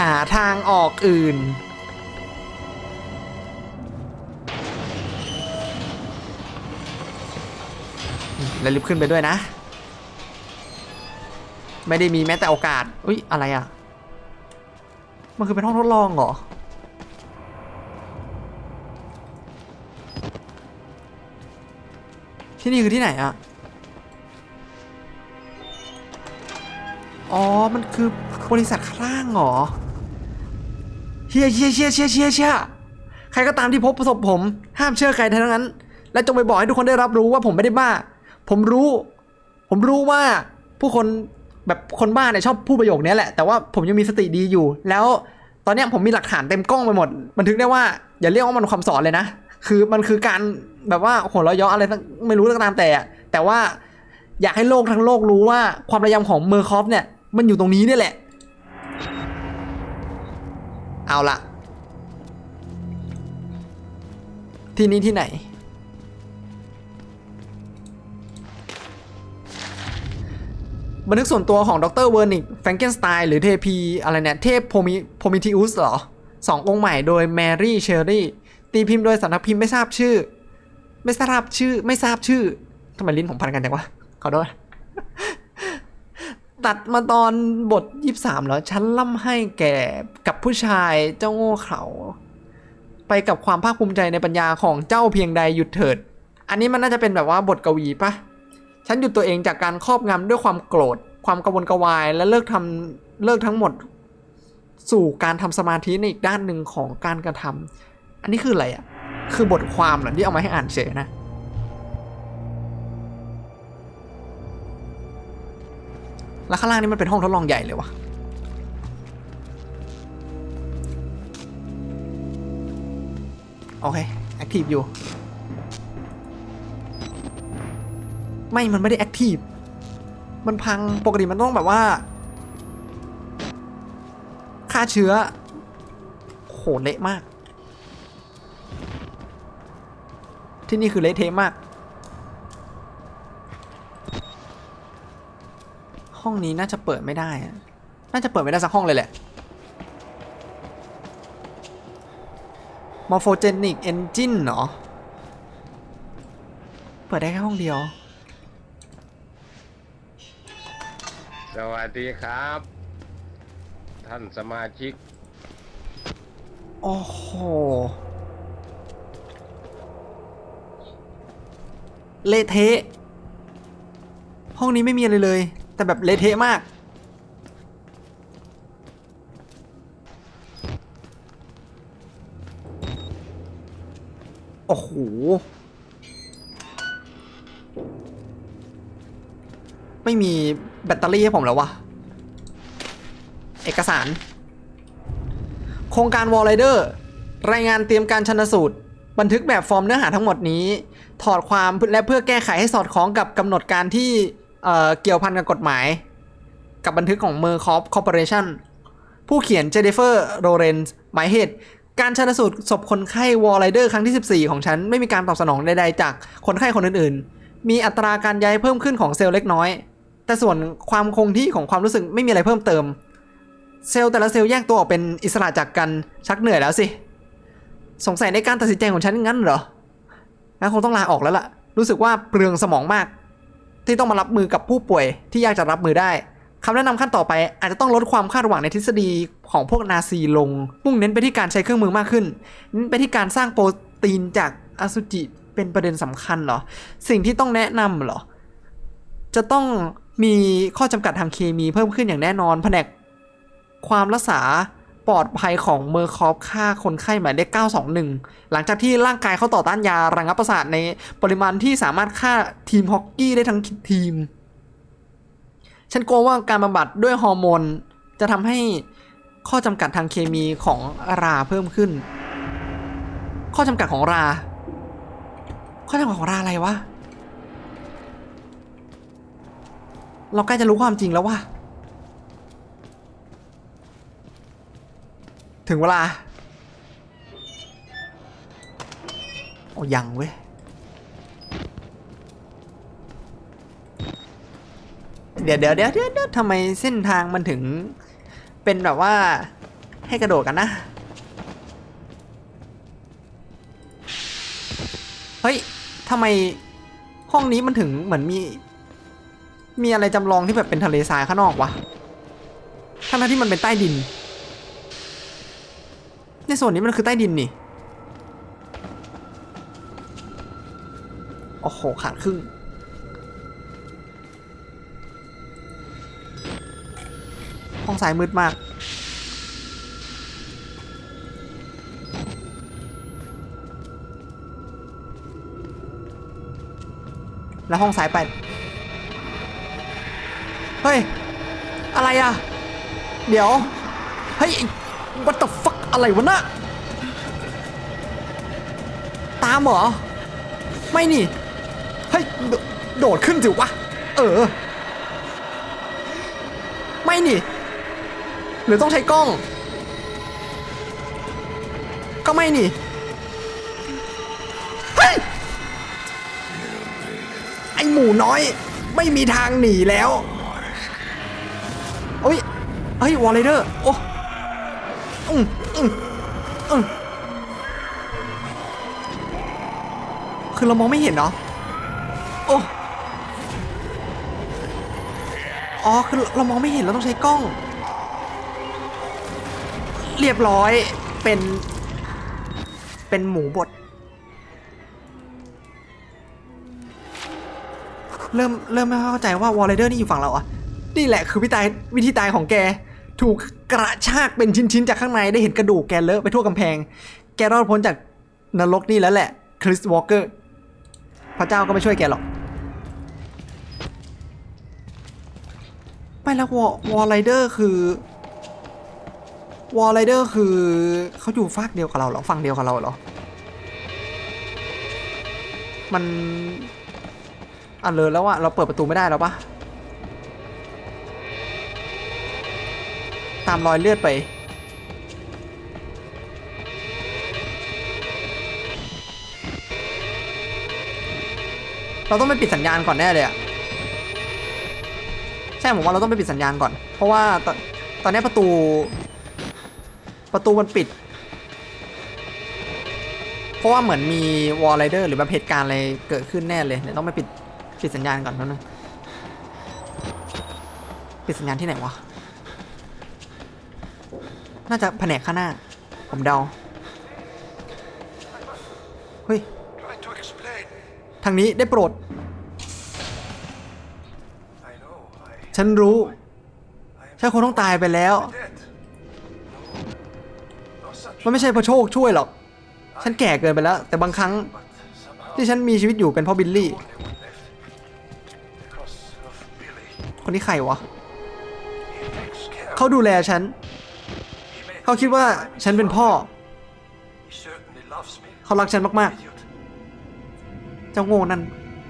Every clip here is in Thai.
หาทางออกอื่น แล้วรีบขึ้นไปด้วยนะ ไม่ได้มีแม้แต่โอกาส อุ้ยอะไรอะ มันคือเป็นห้องทดลองเหรอที่นี่คือที่ไหนอะอ๋อ มันคือบริษัทข้างล่างเหรอ เชียเชียเชียเชียเชียเชียใครก็ตามที่พบประสบผม ห้ามเชื่อใครทั้งนั้น และจงไปบอกให้ทุกคนได้รับรู้ว่าผมไม่ได้บ้า ผมรู้ ผมรู้ว่าผู้คนแบบคนบ้าเนี่ยชอบพูดประโยคนี้แหละ แต่ว่าผมยังมีสติดีอยู่ แล้วตอนนี้ผมมีหลักฐานเต็มกล้องไปหมด บันทึกได้ว่าอย่าเรียกว่ามันความสอนเลยนะ คือมันคือการแบบว่าหัวเราะเยาะอะไรไม่รู้เรื่องตามแต่ แต่ว่าอยากให้โลกทั้งโลกรู้ว่าความระยำของเมอร์คอฟเนี่ยมันอยู่ตรงนี้นี่แหละ เอาละที่นี้ที่ไหน บันทึกส่วนตัวของดรเวอร์นิกแฟรงเกนสไตน์หรือเทพีอะไรเนี่ย เทพโพมิโพมิทิอุสเหรอสององค์ใหม่โดยแมรี่เชอรี่ ตีพิมพ์โดยสำนักพิมพ์ไม่ทราบชื่อ ไม่ทราบชื่อ ไม่ทราบชื่อทำไมลิ้นผมพันกันจังวะขอโทษ ตัดมาตอนบท 23 แล้วฉันล่ำให้แก่กับผู้ชายเจ้าโง่เขลาไปกับความภาคภูมิใจในปัญญาของเจ้าเพียงใดหยุดเถิด อันนี้มันน่าจะเป็นแบบว่าบทกวีปะฉันหยุดตัวเองจากการครอบงำด้วยความโกรธ ความกระวนกระวาย และเลิกทำเลิกทั้งหมด สู่การทำสมาธิในอีกด้านหนึ่งของการกระทำอันนี้คืออะไรอะคือบทความเหรอที่เอามาให้อ่านเฉยนะ แล้วข้างล่างนี่มันเป็นห้องทดลองใหญ่เลยวะโอเคแอคทีฟอยู่ ไม่ มันไม่ได้แอคทีฟ มันพัง ปกติมันต้องแบบว่า ฆ่าเชื้อ โหเละมาก ที่นี่คือเละเทะมาก ห้องนี้น่าจะเปิดไม่ได้อะน่าจะเปิดไม่ได้สักห้องเลยแหละ Morphogenic Engine เหรอ เปิดได้แค่ห้องเดียว สวัสดีครับ ท่านสมาชิก โอ้โห เละเทะ ห้องนี้ไม่มีอะไรเลย แต่แบบเละเทะมาก โอ้โห ไม่มีแบตเตอรี่ให้ผมแล้ววะ เอกสาร โครงการวอลไรเดอร์รายงานเตรียมการชนสูตร บันทึกแบบฟอร์มเนื้อหาทั้งหมดนี้ ถอดความและเพื่อแก้ไขให้สอดคล้องกับกำหนดการที่ เอ่อเกี่ยวพันกับกฎหมาย กับบันทึกของเมอร์คอฟคอร์ปอเรชั่นผู้เขียนเจเดเฟอร์โรเรนส์หมายเหตุการชันสูตรศพคนไข้วอลไรเดอร์ครั้งที่ 14 ของฉัน ไม่มีการตอบสนองใดๆจากคนไข้คนอื่นๆ มีอัตราการย้ายเพิ่มขึ้นของเซลล์เล็กน้อย แต่ส่วนความคงที่ของความรู้สึกไม่มีอะไรเพิ่มเติม เซลล์แต่ละเซลล์แยกตัวออกเป็นอิสระจากกันชักเหนื่อยแล้วสิ สงสัยในการตัดสินใจของฉันงั้นเหรองั้นคงต้องลาออกแล้วล่ะ รู้สึกว่าเปลืองสมองมาก ที่ต้องมารับมือกับผู้ป่วยที่ยากจะรับมือได้คำแนะนำขั้นต่อไปอาจจะต้องลดความคาดหวังในทฤษฎีของพวกนาซีลงมุ่งเน้นไปที่การใช้เครื่องมือมากขึ้นเน้นไปที่การสร้างโปรตีนจากอสุจิเป็นประเด็นสำคัญเหรอ สิ่งที่ต้องแนะนำเหรอ จะต้องมีข้อจำกัดทางเคมีเพิ่มขึ้นอย่างแน่นอน แผนกความรักษา ปลอดภัยของเมอร์คอฟฆ่าคนไข้หมายเลข 921 หลังจากที่ร่างกายเขาต่อต้านยาระงับประสาทในปริมาณที่สามารถฆ่าทีมฮอกกี้ได้ทั้งทีม ฉันกลัวว่าการบำบัดด้วยฮอร์โมน จะทำให้ข้อจำกัดทางเคมีของราเพิ่มขึ้น ข้อจำกัดของรา ข้อจำกัดของราอะไรวะ เราใกล้จะรู้ความจริงแล้วว่ะ ถึงเวลา โอ้ยังเว้ย เดี๋ยวเดี๋ยวเดี๋ยวเดี๋ยวทำไมเส้นทางมันถึง เป็นแบบว่าให้กระโดดกันนะ เฮ้ยทำไมห้องนี้มันถึงเหมือนมี มีอะไรจำลองที่แบบเป็นทะเลทรายข้างนอกวะทั้งที่มันเป็นใต้ดิน ในส่วนนี้มันคือใต้ดินนี่ โอ้โห ขาดครึ่ง ห้องซ้ายมืดมาก แล้วห้องซ้ายไป เฮ้ย อะไรอะ เดี๋ยว เฮ้ย what the fuck อะไรวะน่ะตามเหรอ ไม่นี่ เฮ้ย โดดขึ้นสิวะ เออ ไม่นี่ หรือต้องใช้กล้อง ก็ไม่นี่ เฮ้ย ไอหมูน้อย ไม่มีทางหนีแล้วโอ้ย เฮ้ย วอลเลเดอร์ โอ้อืม คือเรามองไม่เห็นเนาะโอ้อ๋อ คือเรามองไม่เห็นเราต้องใช้กล้อง เรียบร้อยเป็น เป็นหมูบด เริ่ม เริ่มไม่เข้าใจว่าวอลเลเดอร์นี่อยู่ฝั่งเราอะ นี่แหละคือวิธีตายวิธีตายของแก ถูกกระชากเป็นชิ้นๆจากข้างในได้เห็นกระดูกแกเลอะไปทั่วกำแพง แกรอดพ้นจากนรกนี่แล้วแหละคริสวอลเกอร์พระเจ้าก็ไม่ช่วยแกหรอกไม่แล้ววอวอลไรเดอร์คือวอลไรเดอร์คือเขาอยู่ฝากเดียวกับเราเหรอฝั่งเดียวกับเราเหรอ มันอะเลยแล้วอะเราเปิดประตูไม่ได้แล้วปะ ตามรอยเลือดไป เราต้องไปปิดสัญญาณก่อนแน่เลยอะใช่ผมว่าเราต้องไปปิดสัญญาณก่อน เพราะว่าตอนตอนนี้ประตู ประตูมันปิด เพราะว่าเหมือนมีวอลไรเดอร์หรือแบบเหตุการณ์อะไรเกิดขึ้นแน่เลยเดี๋ยวต้องไปปิดปิดสัญญาณก่อนแป๊บนึงปิดสัญญาณที่ไหนวะ น่าจะแผนกข้างหน้า ผมเดา เฮ้ย ทางนี้ได้โปรด ฉันรู้ ฉันคงต้องตายไปแล้ว มันไม่ใช่เพราะโชคช่วยหรอก ฉันแก่เกินไปแล้ว แต่บางครั้ง ที่ฉันมีชีวิตอยู่เป็นพราะบิลลี่ คนนี้ใครวะ เขาดูแลฉัน เขาคิดว่าฉันเป็นพ่อ เขารักฉันมากๆ เจ้าโง่นั่น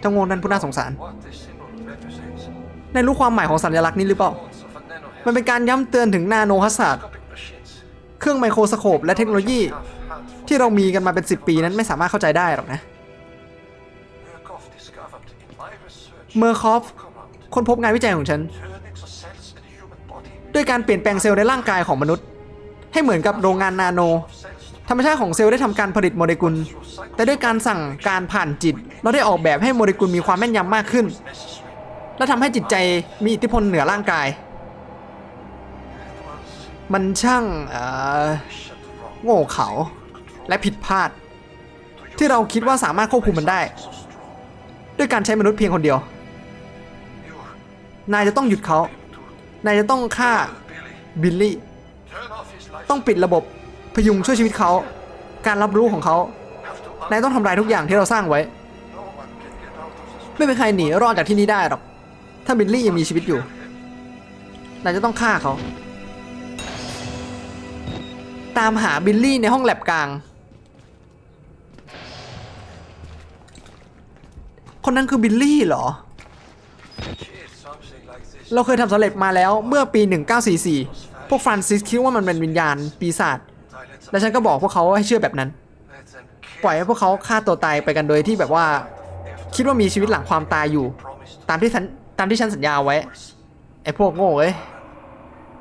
เจ้าโง่นั่นผู้น่าสงสาร ในรู้ความหมายของสัญลักษณ์นี้หรือเปล่า มันเป็นการย้ำเตือนถึงนาโนฮัสซัด microscopic machines. เครื่องไมโครสโคปและเทคโนโลยี ที่เรามีกันมาเป็น 10 ปีนั้นไม่สามารถเข้าใจได้หรอกนะ เมอร์คอฟค้นพบงานวิจัยของฉัน ด้วยการเปลี่ยนแปลงเซลล์ในร่างกายของมนุษย์ ให้เหมือนกับโรงงานนาโน ธรรมชาติของเซลล์ได้ทำการผลิตโมเลกุล แต่ด้วยการสั่งการผ่านจิต เราได้ออกแบบให้โมเลกุลมีความแม่นยำมากขึ้น และทำให้จิตใจมีอิทธิพลเหนือร่างกาย มันช่างโง่เขลาและผิดพลาด ที่เราคิดว่าสามารถควบคุมมันได้ ด้วยการใช้มนุษย์เพียงคนเดียว นายจะต้องหยุดเขา นายจะต้องฆ่าบิลลี่ ต้องปิดระบบพยุงช่วยชีวิตเขา การรับรู้ของเขา นายต้องทำลายทุกอย่างที่เราสร้างไว้ ไม่มีใครหนีรอดจากที่นี่ได้หรอก ถ้าบิลลี่ยังมีชีวิตอยู่ นายจะต้องฆ่าเขา ตามหาบิลลี่ในห้องแลบกลาง คนนั้นคือบิลลี่เหรอ เราเคยทำสำเร็จมาแล้วเมื่อปี 1944 พวกฟรานซิสคิดว่ามันเป็นวิญญาณปีศาจและฉันก็บอกพวกเขาให้เชื่อแบบนั้น ปล่อยให้พวกเขาฆ่าตัวตายไปกันโดยที่แบบว่า คิดว่ามีชีวิตหลังความตายอยู่ ตามที่ฉันตามที่ฉันสัญญาไว้ไอ้พวกโง่เอ้ย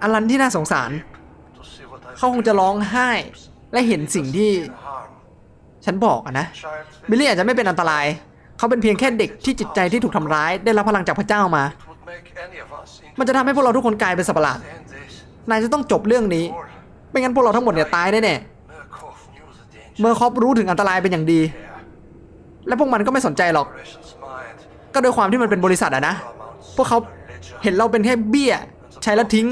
อลันที่น่าสงสาร เขาคงจะร้องไห้ และเห็นสิ่งที่ ฉันบอกอะนะบิลลี่อาจจะไม่เป็นอันตราย เขาเป็นเพียงแค่เด็กที่จิตใจที่ถูกทำร้าย ได้รับพลังจากพระเจ้ามา มันจะทำให้พวกเราทุกคนกลายเป็นสัปหลาด นายจะต้องจบเรื่องนี้ ไม่งั้นพวกเราทั้งหมดเนี่ยตายแน่ๆเมอร์คอปรู้ถึงอันตรายเป็นอย่างดี และพวกมันก็ไม่สนใจหรอก ก็ด้วยความที่มันเป็นบริษัทอะนะ พวกเขาเห็นเราเป็นแค่เบี้ย ใช้แล้วทิ้ง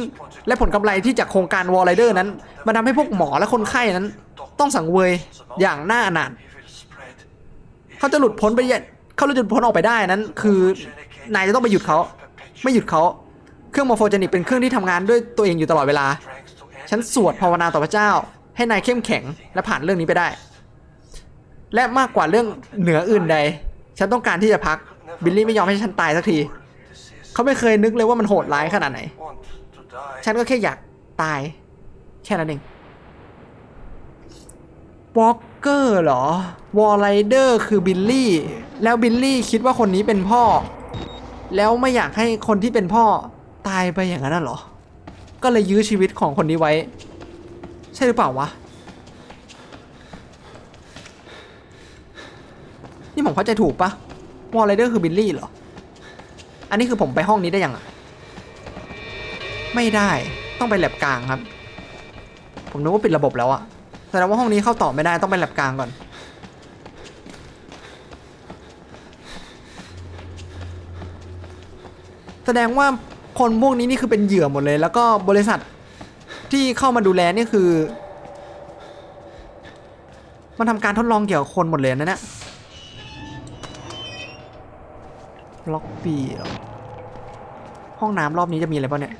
และผลกำไรที่จากโครงการวอลไรเดอร์นั้นมันทำให้พวกหมอและคนไข้นั้น ต้องสังเวยอย่างน่าอนาถเขาจะหลุดพ้นไปเยเขาจะหลุดพ้นออกไปได้นั้น คือนายจะต้องไปหยุดเขา ไม่หยุดเขา รื่องมอร์โฟเจนิกเป็นเครื่องที่ทำงานด้วยตัวเองอยู่ตลอดเวลา ฉันสวดภาวนาต่อพระเจ้า ให้นายเข้มแข็งและผ่านเรื่องนี้ไปได้ และมากกว่าเรื่องเหนืออื่นใด ฉันต้องการที่จะพัก บิลลี่ไม่ยอมให้ฉันตายสักที เขาไม่เคยนึกเลยว่ามันโหดร้ายขนาดไหน ฉันก็แค่อยากตาย แค่นั้นเองวอลเกอร์เหรอ วอลไรเดอร์คือบิลลี่ แล้วบิลลี่คิดว่าคนนี้เป็นพ่อ แล้วไม่อยากให้คนที่เป็นพ่อ ตายไปอย่างนั้นเหรอ ก็เลยยื้อชีวิตของคนนี้ไว้ ใช่หรือเปล่าวะ นี่ผมเข้าใจถูกปะวอลไรเดอร์คือบิลลี่เหรอ อันนี้คือผมไปห้องนี้ได้ยังอะไม่ได้ต้องไปแลบกลางครับ ผมนึกว่าปิดระบบแล้วอะแสดงว่าห้องนี้เข้าต่อไม่ได้ต้องไปแลบกลางก่อนแสดงว่า คนพวกนี้นี่คือเป็นเหยื่อหมดเลย แล้วก็บริษัทที่เข้ามาดูแลนี่คือ มันทำการทดลองเกี่ยวกับคนหมดเลยนะเนี่ยล็อกปีหรอห้องน้ำรอบนี้จะมีอะไรบ้างเนี่ย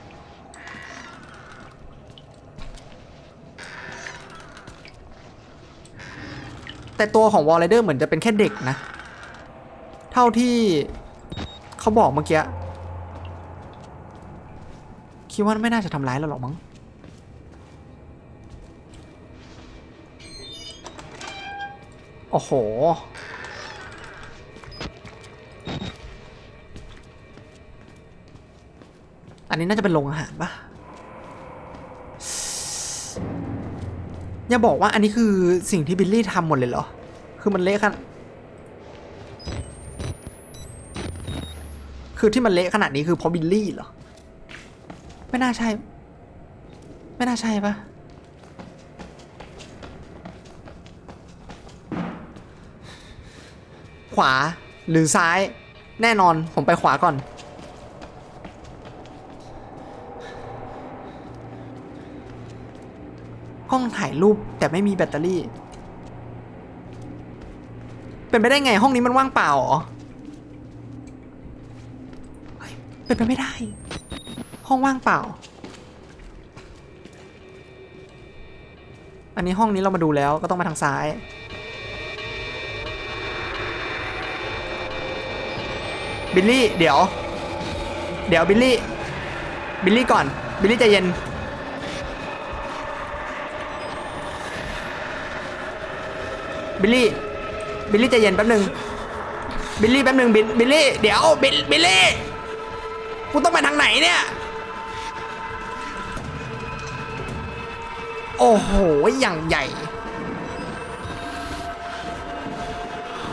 แต่ตัวของวอลเลเดอร์เหมือนจะเป็นแค่เด็กนะ เท่าที่เขาบอกเมื่อกี้ คิดว่าไม่น่าจะทำร้ายเราหรอกมั้งโอ้โห อันนี้น่าจะเป็นโรงอาหารปะอย่าบอกว่าอันนี้คือสิ่งที่บิลลี่ทำหมดเลยเหรอ คือมันเละขนาดคือที่มันเละขนาดนี้คือเพราะบิลลี่เหรอ ไม่น่าใช่ ไม่น่าใช่ปะขวาหรือซ้าย แน่นอนผมไปขวาก่อน กล้องถ่ายรูปแต่ไม่มีแบตเตอรี่ เป็นไปได้ไงห้องนี้มันว่างเปล่าหรอเป็นไปไม่ได้ ห้องว่างเปล่า อันนี้ห้องนี้เรามาดูแล้วก็ต้องมาทางซ้ายบิลลี่เดี๋ยว เดี๋ยวบิลลี่บิลลี่ก่อนบิลลี่ใจเย็นบิลลี่บิลลี่ใจเย็นแป๊บหนึ่งบิลลี่แป๊บหนึ่งบิลลลี่เดี๋ยวบิลบิลลี่กูต้องไปทางไหนเนี่ย โอ้โห อย่างใหญ่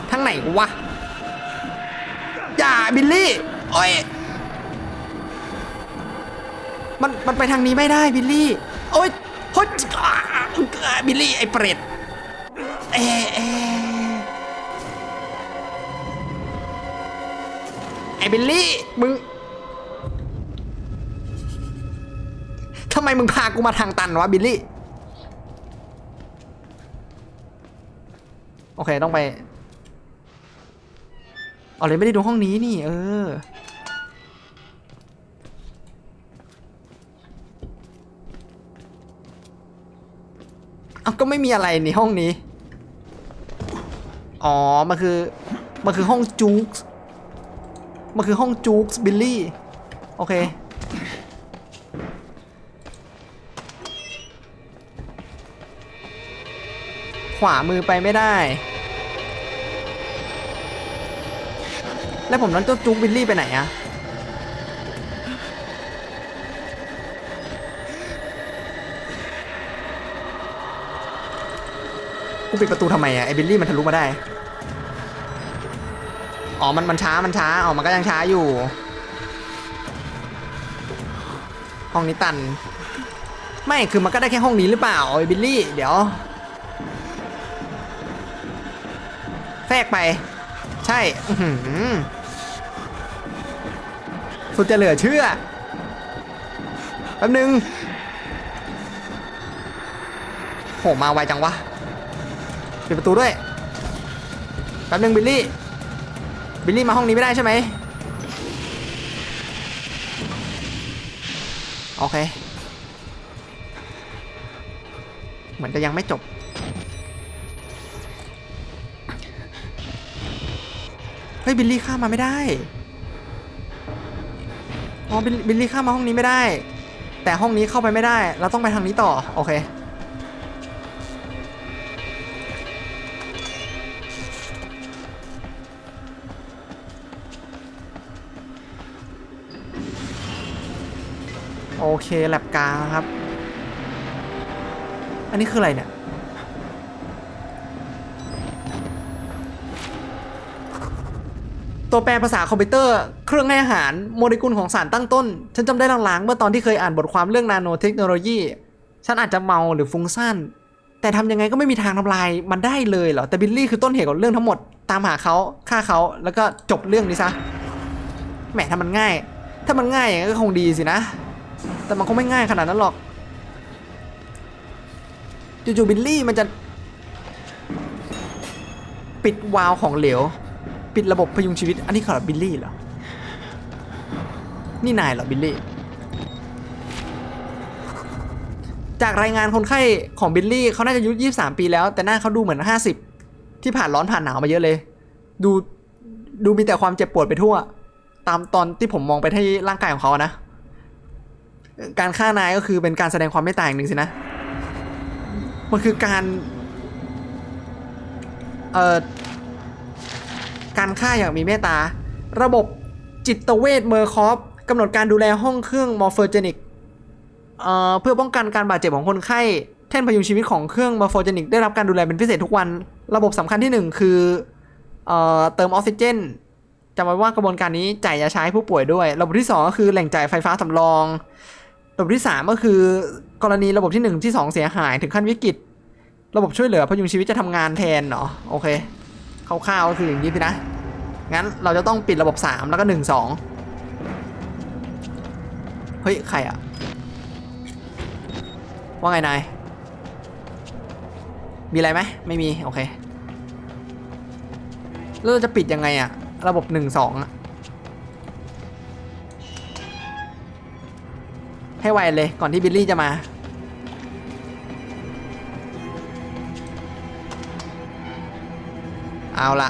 ทางไหนวะ อย่าบิลลี่ โอ้ย มัน มันไปทางนี้ไม่ได้บิลลี่ โอ้ยโอ๊ยบิลลี่ ไอ้เปรตเอะเอะไอ้บิลลี่ มึงทำไมมึงพากูมาทางตันวะบิลลี่ โอเคต้องไปเอาเลยไม่ได้ดูห้องนี้นี่ เออ เอาก็ไม่มีอะไรในห้องนี้ อ๋อ มันคือ มันคือห้องจู๊กมันคือห้องจู๊กบิลลี่ โอเค วามือไปไม่ได้ แล้วผมนั้นจะจู๊กบิลลี่ไปไหนอะกูปิดประตูทำไมอะไอ้บิลลี่มันทะลุมาได้ อ๋อ มันมันช้า มันช้า อ๋อ มันก็ยังช้าอยู่ ห้องนี้ตัน ไม่ คือมันก็ได้แค่ห้องนี้หรือเปล่าไอ้บิลลี่ เดี๋ยว รกไป ใช่สุดจะเหลือเชื่อแป๊บนึงโหมาไวจังวะปิดประตูด้วยแป๊บนึงบิลลี่บิลลี่มาห้องนี้ไม่ได้ใช่ไหมโอเค เหมือนจะยังไม่จบ เฮ้ยบิลลี่ข้ามมาไม่ได้ อ๋อบิลบิลลี่ข้ามมาห้องนี้ไม่ได้ แต่ห้องนี้เข้าไปไม่ได้ เราต้องไปทางนี้ต่อ โอเค โอเคแลบกลางครับ อันนี้คืออะไรเนี่ย ตัวแปลภาษาคอมพิวเตอร์ เครื่องให้อาหารโมเลกุลของสารตั้งต้น ฉันจำได้ลางๆเมื่อตอนที่เคยอ่านบทความเรื่องนาโนเทคโนโลยี ฉันอาจจะเมาหรือฟุ้งซ่านแต่ทำยังไงก็ไม่มีทางทำลายมันได้เลยเหรอ แต่บิลลี่คือต้นเหตุของเรื่องทั้งหมด ตามหาเขาฆ่าเขาแล้วก็จบเรื่องนี้ซะ แหมถ้ามันง่าย ถ้ามันง่ายอย่างนั้นก็คงดีสินะ แต่มันคงไม่ง่ายขนาดนั้นหรอก จู่ๆบิลลี่มันจะ ปิดวาล์วของเหลว ปิดระบบพยุงชีวิต อันนี้เขาเหรอบิลลี่เหรอ นี่นายเหรอบิลลี่ จากรายงานคนไข้ของบิลลี่เขาน่าจะอายุ23 ปีแล้ว แต่หน้าเขาดูเหมือน 50 ที่ผ่านร้อนผ่านหนาวมาเยอะเลย ดูดูมีแต่ความเจ็บปวดไปทั่ว ตามตอนที่ผมมองไปที่ร่างกายของเขานะ การฆ่านายก็คือเป็นการแสดงความไม่ตายอย่างหนึ่งสินะ มันคือการ เอ่อ การฆ่าอย่างมีเมตตา ระบบจิตเวชเมอร์คอฟกำหนดการดูแลห้องเครื่องมอร์เฟอร์เจนิกเพื่อป้องกันการบาดเจ็บของคนไข้ แท่นพยุงชีวิตของเครื่องมอร์เฟอร์เจนิกได้รับการดูแลเป็นพิเศษทุกวัน ระบบสำคัญที่หนึ่งคือเอเติมออกซิเจนจำไว้ว่ากระบวนการนี้จ่ายยาใช้ให้ผู้ป่วยด้วย ระบบที่สองก็คือแหล่งจ่ายไฟฟ้าสำรอง ระบบที่สามก็คือกรณีระบบที่หนึ่งที่สองเสียหายถึงขั้นวิกฤต ระบบช่วยเหลือพยุงชีวิตจะทำงานแทนเนาะโอเค คร่าวๆก็คืออย่างนี้สินะ งั้นเราจะต้องปิดระบบ 3 แล้วก็ 1 2 เฮ้ย ใครอะว่าไงนาย มีอะไรไหมไม่มี โอเค แล้วเราจะปิดยังไงอะระบบ 1 2อะให้ไวเลยก่อนที่บิลลี่จะมา เอาละ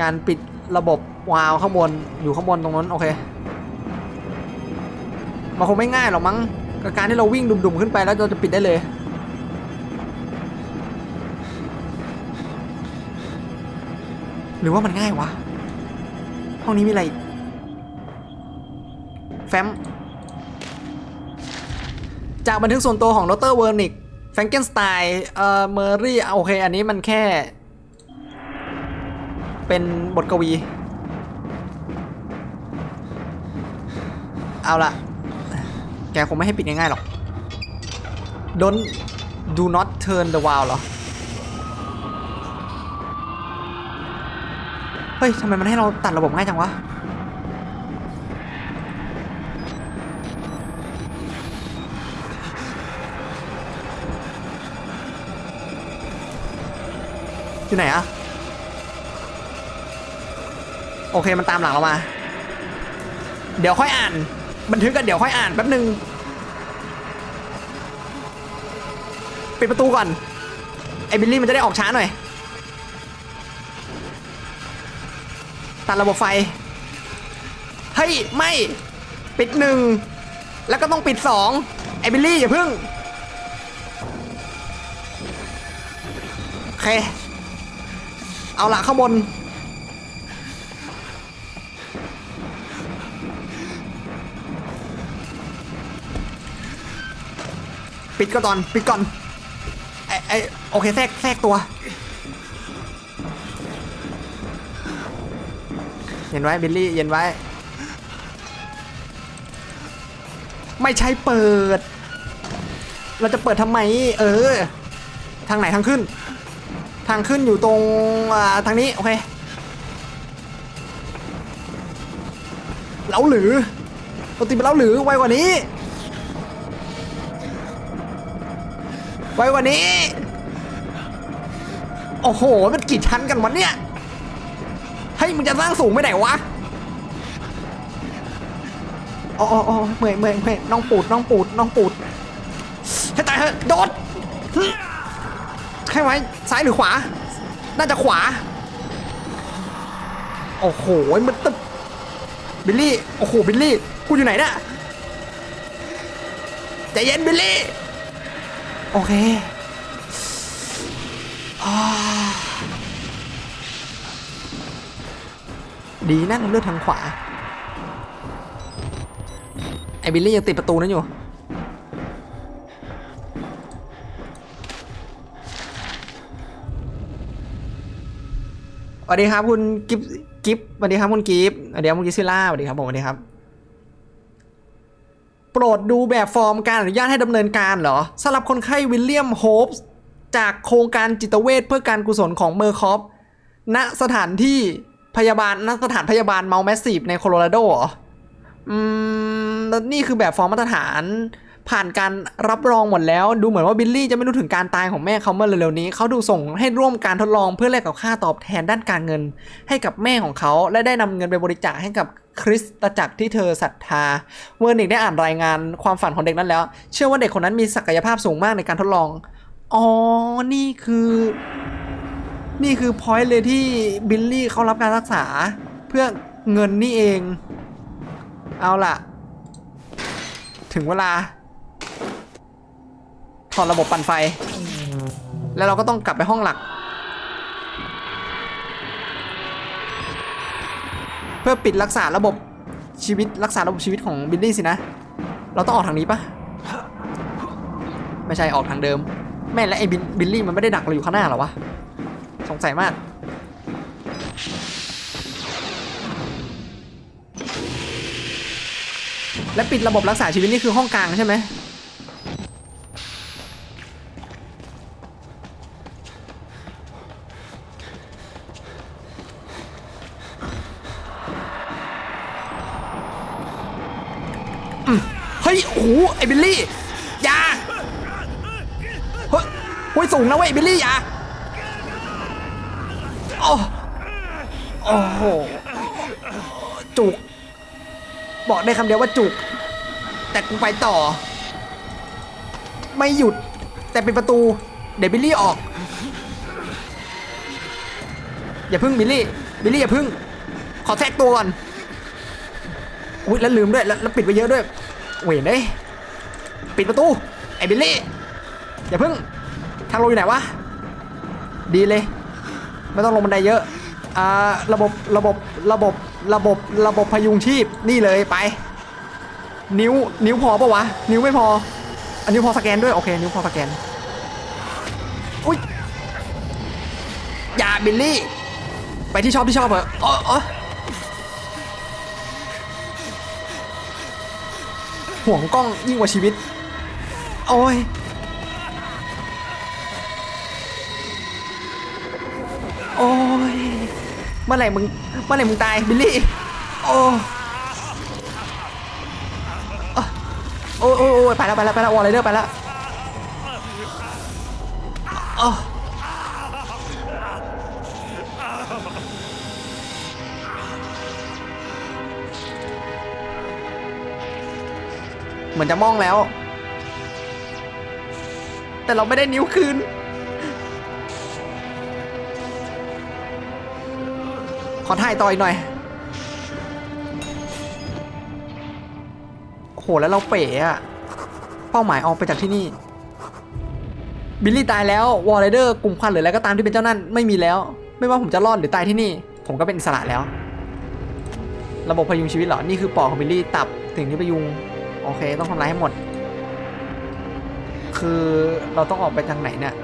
การปิดระบบวาล์วข้างบนอยู่ข้างบนตรงนั้นโอเคมันคงไม่ง่ายหรอกมั้งกับการที่เราวิ่งดุ่มๆขึ้นไปแล้วเราจะปิดได้เลย หรือว่ามันง่ายวะห้องนี้มีอะไรแฟ้มจากบันทึกส่วนตัวของดรเวอร์นิกแฟรงเกนสไตน์เอ่อเมอรี่โอเค อันนี้มันแค่ เป็นบทกวี เอาละแกคงไม่ให้ปิดง่ายๆหรอก don't do not turn the valve เหรอ เฮ้ยทำไมมันให้เราตัดระบบง่ายจังวะ อยู่ไหนอะ โอเคมันตามหลังเรามา เดี๋ยวค่อยอ่าน บันทึกกันเดี๋ยวค่อยอ่านแป๊บหนึ่งปิดประตูก่อน ไอ้บิลลี่มันจะได้ออกช้าหน่อย ตัดระบบไฟ เฮ้ย ไม่ ปิดหนึ่ง แล้วก็ต้องปิดสองไอ้บิลลี่อย่าพึ่ง โอเค เอาละข้างบน ปิดก็ตอนปิดก่อนไอไอโอเคแทรกแทรกตัว เย็นไว้บิลลี่เย็นไว้ ไม่ใช่เปิด เราจะเปิดทำไม เออ ทางไหนทางขึ้น ทางขึ้นอยู่ตรงทางนี้ โอเคเล้าหรือเราตีเป็นเล้าหรือไวกว่านี้ วกว่านี้ โอ้โห มันกี่ชั้นกันวะเนี่ยเฮ้ยมึงจะสร้างสูงไปไหนวะอ๋ออ๋ออ๋อเมื่อยเมื่อยเมื่อยน้องปูดน้องปูดน้องปูดให้ตายเถอะโดดให้ไว้ซ้ายหรือขวา น่าจะขวา โอ้โห มันตึ๊บบิลลี่ โอ้โห บิลลี่ กูอยู่ไหนเนี่ยใจเย็นบิลลี่ โอเคอดีนะเราเลือกทางขวา ไอ้บิลลี่ยังติดประตูนั้นอยู่ สวัสดีครับคุณกิฟกิฟสวัสดีครับคุณกิฟสวัสดีครับคุณกิซิล่าสวัสดีครับผมสวัสดีครับ โปรดดูแบบฟอร์มการอนุญาตให้ดำเนินการเหรอสำหรับคนไข้วิลเลียมโฮปส์จากโครงการจิตเวชเพื่อการกุศลของเมอร์คอฟณสถานที่พยาบาลณสถานพยาบาลเมาแมสซีฟในโคโลราโดเหรอ อืมแล้วนี่คือแบบฟอร์มมาตรฐาน ผ่านการรับรองหมดแล้ว ดูเหมือนว่าบิลลี่จะไม่รู้ถึงการตายของแม่เขาเมื่อเร็วๆนี้ เขาดูส่งให้ร่วมการทดลองเพื่อแลกกับค่าตอบแทนด้านการเงิน ให้กับแม่ของเขาและได้นำเงินไปบริจาคให้กับคริสตจักรที่เธอศรัทธา เวอร์นิกได้อ่านรายงานความฝันของเด็กนั้นแล้ว เชื่อว่าเด็กคนนั้นมีศักยภาพสูงมากในการทดลอง อ๋อ นี่คือ นี่คือพอยต์เลยที่บิลลี่เขารับการรักษา เพื่อเงินนี่เอง เอาล่ะ ถึงเวลา ถอดระบบปั่นไฟ แล้วเราก็ต้องกลับไปห้องหลัก เพื่อปิดรักษาระบบชีวิตรักษาระบบชีวิตของบิลลี่สินะ เราต้องออกทางนี้ปะไม่ใช่ออกทางเดิม แม่และไอ้บิลบิลลี่มันไม่ได้ดักเราอยู่ข้างหน้าหรอวะสงสัยมากและปิดระบบรักษาชีวิตนี่คือห้องกลางใช่ไหม อ้โหไอ้บิลลี่อย่าเฮ้ยเฮ้ยสูงนะเว้ยไอ้บิลลี่อย่าโอ้โอ้โหจุก บอกได้คำเดียวว่าจุก แต่กูไปต่อ ไม่หยุด แต่เป็นประตู เดี๋ยวบิลลี่ออก อย่าพึ่งบิลลี่บิลลี่อย่าพึ่ง ขอแทรกตัวก่อนอุ้ยแล้วลืมด้วย แล้วปิดไปเยอะด้วยเว้ยเอ้ ปิดประตู ไอ้บิลลี่ อย่าเพึ่ง ทางลงอยู่ไหนวะ ดีเลย ไม่ต้องลงบันไดเยอะ อ่า ระบบ ระบบ ระบบ ระบบ ระบบพยุงชีพ นี่เลยไป นิ้ว นิ้วพอปะวะ นิ้วไม่พอ อันนิ้วพอสแกนด้วย โอเค นิ้วพอสแกน อุ้ย อย่าบิลลี่ ไปที่ชอบที่ชอบเหรอะอ๋ออ๋อห่วงกล้องยิ่งกว่าชีวิต โอ้ยโอ้ยเมื่อไหร่มึงเมื่อไหร่มึงตายบิลลี่โอ้โอ้ยโอ้ยโอ้ยไปแล้วไปแล้วไปแล้ววอลเลเดอร์ไปแล้วอ๋อเหมือนจะมองแล้ว แต่เราไม่ได้นิ้วคืน ขอถ่ายต่ออีกหน่อย โห แล้วเราเป๋อะเป้าหมายออกไปจากที่นี่ บิลลี่ตายแล้ว วอลเลเดอร์กลุ่มควันหรืออะไรก็ตามที่เป็นเจ้านั่นไม่มีแล้ว ไม่ว่าผมจะรอดหรือตายที่นี่ ผมก็เป็นอิสระแล้ว ระบบพยุงชีวิตเหรอ นี่คือปอดของบิลลี่ตับสิ่งที่พยุง โอเค ต้องทำลายให้หมด คือเราต้องออกไปทางไหนเนี่ย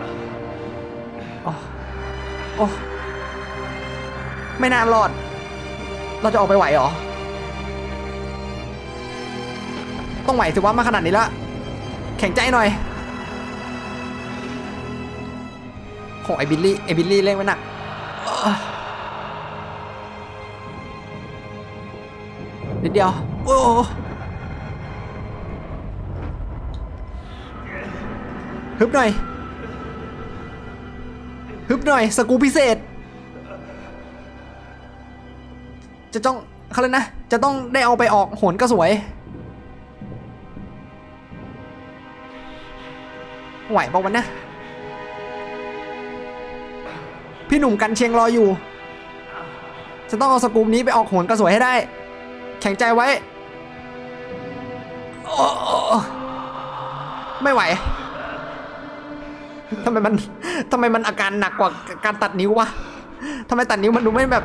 เอ้โอ้ไม่นานรอด เราจะออกไปไหวหรอ ต้องไหวสิว่ามาขนาดนี้ล้วแข็งใจหน่อยโหไอบิลลี่ ไอบิลลี่เล่นไว้หนักเอ้อนิดเดียว โอ้ ฮึบหน่อยฮึบหน่อยสกูพิเศษ จะต้องเขาเลยนะ จะต้องได้เอาไปออกโหนกระสวย ไหวปะวันนะ พี่หนุ่มกันเชียงรออยู่ จะต้องเอาสกูปนี้ไปออกโหนกระสวยให้ได้ แข็งใจไว้โอ้ไม่ไหว ทำไมมันทำไมมันอาการหนักกว่าการตัดนิ้ววะทำไมตัดนิ้วมันดูไม่แบบ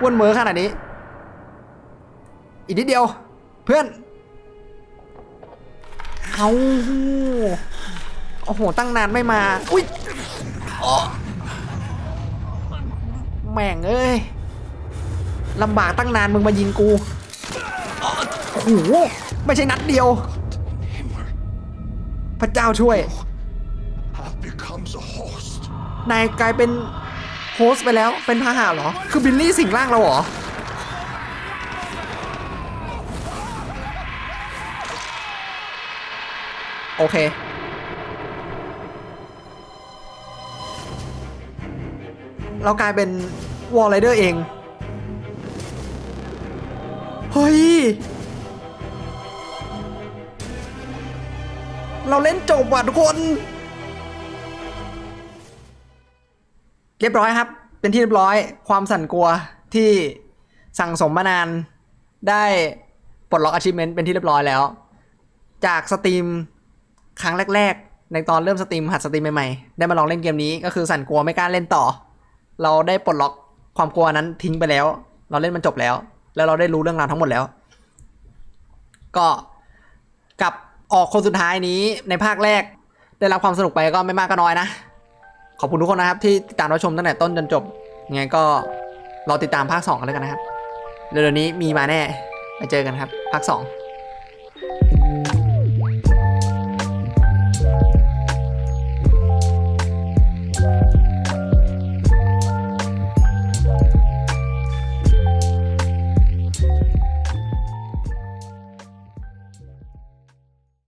อ้วนเมือขนาดนี้ อีกนิดเดียว เพื่อน เอาโอ้โห ตั้งนานไม่มา อุ้ยแม่งเอ้ยลำบากตั้งนานมึงมายิงกูโอ้โหไม่ใช่นัดเดียว พระเจ้าช่วย นายกลายเป็นโฮสไปแล้วเป็นพาหะเหรอ คือบิลลี่สิงร่างเราเหรอ โอเค เรากลายเป็นวอลไรเดอร์เอง เฮ้ย เราเล่นจบว่ะทุกคน เรียบร้อยครับ เป็นที่เรียบร้อยความสั่นกลัวที่สั่งสมมานานได้ปลดล็อก achievement เป็นที่เรียบร้อยแล้ว จากสตรีมครั้งแรก ๆ ในตอนเริ่มสตรีมหัดสตรีมใหม่ๆ ได้มาลองเล่นเกมนี้ก็คือสั่นกลัวไม่กล้าเล่นต่อ เราได้ปลดล็อกความกลัวนั้นทิ้งไปแล้ว เราเล่นมันจบแล้ว แล้วเราได้รู้เรื่องราวทั้งหมดแล้ว ก็กลับออกคนสุดท้ายนี้ในภาคแรก ได้รับความสนุกไปก็ไม่มากก็น้อยนะ ขอบคุณทุกคนนะครับที่ติดตามรับชมตั้งแต่ต้นจนจบยังไงก็รอติดตามภาค2กันแล้วกันนะครับเร็วๆนี้มีมาแน่ไปเจอกันครับภาค2